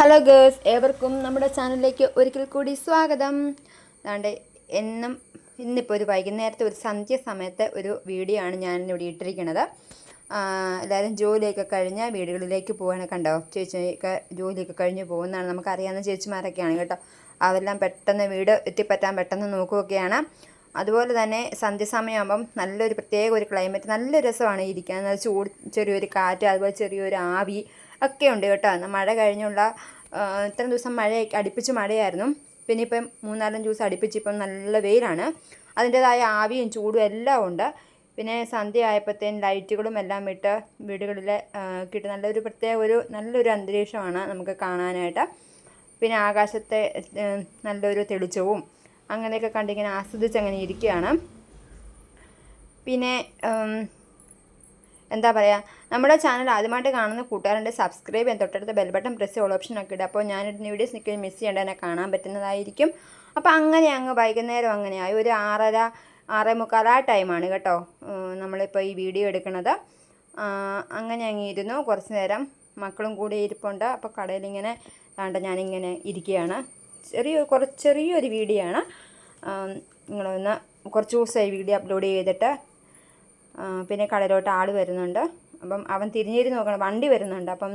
Hello girls ഏവർക്കും നമ്മുടെ ചാനലിലേക്ക് ഒരിക്കൽ കൂടി സ്വാഗതം. അതാണ്ട് എന്നും ഇന്നിപ്പോൾ ഒരു വൈകുന്നേരത്തെ ഒരു സന്ധ്യ സമയത്തെ ഒരു വീഡിയോ ആണ് ഞാൻ ഇവിടെ ഇട്ടിരിക്കുന്നത് എല്ലാവരും ജോലിയൊക്കെ കഴിഞ്ഞ് വീടുകളിലേക്ക് പോവാണ് കണ്ടോ? ചേച്ചിയൊക്കെ ജോലിയൊക്കെ കഴിഞ്ഞ് പോകുന്നതാണ്. നമുക്കറിയാവുന്ന ചേച്ചിമാരൊക്കെയാണ് കേട്ടോ. അവരെല്ലാം പെട്ടെന്ന് വീട് എത്തിപ്പറ്റാൻ പെട്ടെന്ന് നോക്കുകയൊക്കെയാണ് അതുപോലെ തന്നെ സന്ധ്യസമയമാകുമ്പം നല്ലൊരു പ്രത്യേക ഒരു ക്ലൈമറ്റ് നല്ല രസമാണ് ഇരിക്കാൻ. ചൂട് ചെറിയൊരു കാറ്റ് അതുപോലെ ചെറിയൊരു ആവി ഒക്കെ ഉണ്ട് കേട്ടോ മഴ കഴിഞ്ഞുള്ള ഇത്രയും ദിവസം മഴ അടുപ്പിച്ച് മഴയായിരുന്നു. പിന്നെ ഇപ്പം മൂന്നാലഞ്ച് ദിവസം അടുപ്പിച്ച് ഇപ്പം നല്ല വെയിലാണ്. അതിന്റേതായ ആവിയും ചൂടും എല്ലാം ഉണ്ട്. പിന്നെ സന്ധ്യ ആയപ്പോഴത്തേനും ലൈറ്റുകളും എല്ലാം ഇട്ട് വീടുകളിൽ കിട്ടും നല്ലൊരു പ്രത്യേക ഒരു നല്ലൊരു അന്തരീക്ഷമാണ് നമുക്ക് കാണാനായിട്ട്. പിന്നെ ആകാശത്തെ നല്ലൊരു തെളിച്ചവും അങ്ങനെയൊക്കെ കണ്ടിങ്ങനെ ആസ്വദിച്ച് അങ്ങനെ ഇരിക്കുകയാണ്. പിന്നെ എന്താ പറയുക നമ്മുടെ ചാനൽ ആദ്യമായിട്ട് കാണുന്ന കൂട്ടുകാരുണ്ട് സബ്സ്ക്രൈബ് ചെയ്യാൻ തൊട്ടടുത്ത bell button press all option ഒക്കെ ഇടുക. അപ്പോൾ ഞാനിടുന്ന വീഡിയോസ് നിൽക്കുകയും മിസ് ചെയ്യേണ്ട എന്നെ കാണാൻ പറ്റുന്നതായിരിക്കും. അപ്പോൾ അങ്ങനെ അങ്ങ് വൈകുന്നേരം അങ്ങനെയായി. ഒരു ആറര ആറേ മുക്കാൽ ആ ടൈമാണ് കേട്ടോ നമ്മളിപ്പോൾ ഈ വീഡിയോ എടുക്കുന്നത്. അങ്ങനെ അങ്ങ് ഇരുന്നു. കുറച്ച് നേരം മക്കളും കൂടി ഇരിപ്പുണ്ട്. അപ്പോൾ കടയിലിങ്ങനെ താണ്ട ഞാനിങ്ങനെ ഇരിക്കുകയാണ്. ചെറിയ കുറച്ച് ചെറിയൊരു വീഡിയോ ആണ്. നിങ്ങളൊന്ന് കുറച്ച് ദിവസമായി വീഡിയോ അപ്ലോഡ് ചെയ്തിട്ട് പിന്നെ കടലോട്ട് ആൾ വരുന്നുണ്ട്. അപ്പം അവൻ തിരിഞ്ഞേരി നോക്കണം വണ്ടി വരുന്നുണ്ട്. അപ്പം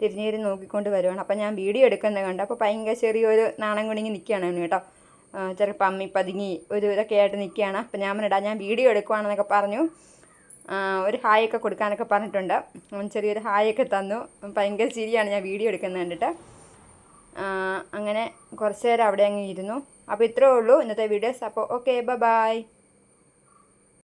തിരിഞ്ഞേരി നോക്കിക്കൊണ്ട് വരുവാണ്. അപ്പം ഞാൻ വീഡിയോ എടുക്കുന്നത് കണ്ട്. അപ്പോൾ ഭയങ്കര ചെറിയൊരു നാണം കുണിങ്ങി നിൽക്കുകയാണ് അവന് കേട്ടോ. ചെറിയ പമ്മി പതുങ്ങി ഒരു ഇതൊക്കെ ആയിട്ട് നിൽക്കുകയാണ് അപ്പം ഞാൻ പറഞ്ഞിടാ ഞാൻ വീഡിയോ എടുക്കുവാണെന്നൊക്കെ പറഞ്ഞു. ഒരു ഹായ് ഒക്കെ കൊടുക്കാനൊക്കെ പറഞ്ഞിട്ടുണ്ട്. അവൻ ചെറിയൊരു ഹായ് ഒക്കെ തന്നു. ഭയങ്കര ചിരിയാണ് ഞാൻ വീഡിയോ എടുക്കുന്നത് കണ്ടിട്ട്. അങ്ങനെ കുറച്ച് നേരം അവിടെ അങ്ങ് ഇരുന്നു. അപ്പോൾ ഇത്രേ ഉള്ളൂ ഇന്നത്തെ വീഡിയോസ്. അപ്പോൾ ഓക്കെ ബൈ